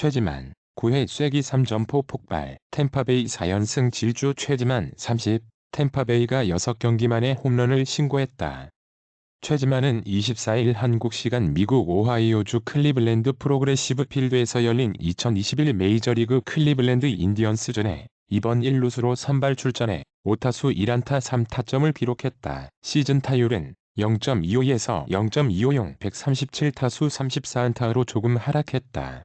최지만 9회 쐐기 3점포 폭발 템파베이 4연승 질주 최지만 30 템파베이가 6경기 만에 홈런을 신고했다. 최지만은 24일 한국 시간 미국 오하이오주 클리블랜드 프로그레시브 필드에서 열린 2021 메이저리그 클리블랜드 인디언스전에 이번 1루수로 선발 출전해 5타수 1안타 3타점을 기록했다. 시즌 타율은 0.25에서 0.250 137타수 34안타로 조금 하락했다.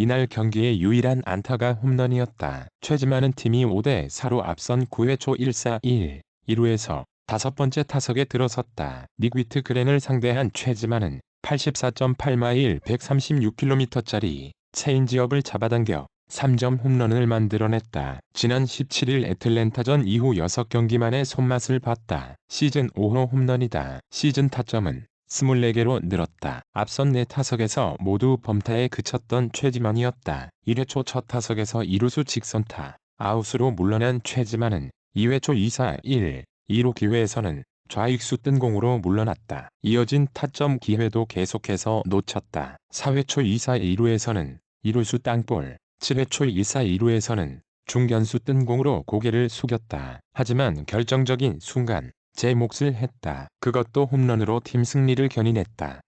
이날 경기의 유일한 안타가 홈런이었다. 최지만은 팀이 5대 4로 앞선 9회 초 1사 1, 2루에서 다섯 번째 타석에 들어섰다. 닉위트 그랜을 상대한 최지만은 84.8마일 136km짜리 체인지업을 잡아당겨 3점 홈런을 만들어냈다. 지난 17일 애틀랜타전 이후 6경기 만에 손맛을 봤다. 시즌 5호 홈런이다. 시즌 타점은 24개로 늘었다. 앞선 4타석에서 모두 범타에 그쳤던 최지만이었다. 1회 초 첫 타석에서 2루수 직선타, 아웃으로 물러난 최지만은 2회 초 2사 1, 2루 기회에서는 좌익수 뜬 공으로 물러났다. 이어진 타점 기회도 계속해서 놓쳤다. 4회 초 2사 2루에서는 2루수 땅볼, 7회 초 2사 2루에서는 중견수 뜬 공으로 고개를 숙였다. 하지만 결정적인 순간 제 몫을 했다. 그것도 홈런으로 팀 승리를 견인했다.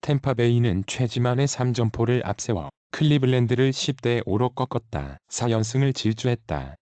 템파베이는 최지만의 3점포를 앞세워 클리블랜드를 10대 5로 꺾었다. 4연승을 질주했다.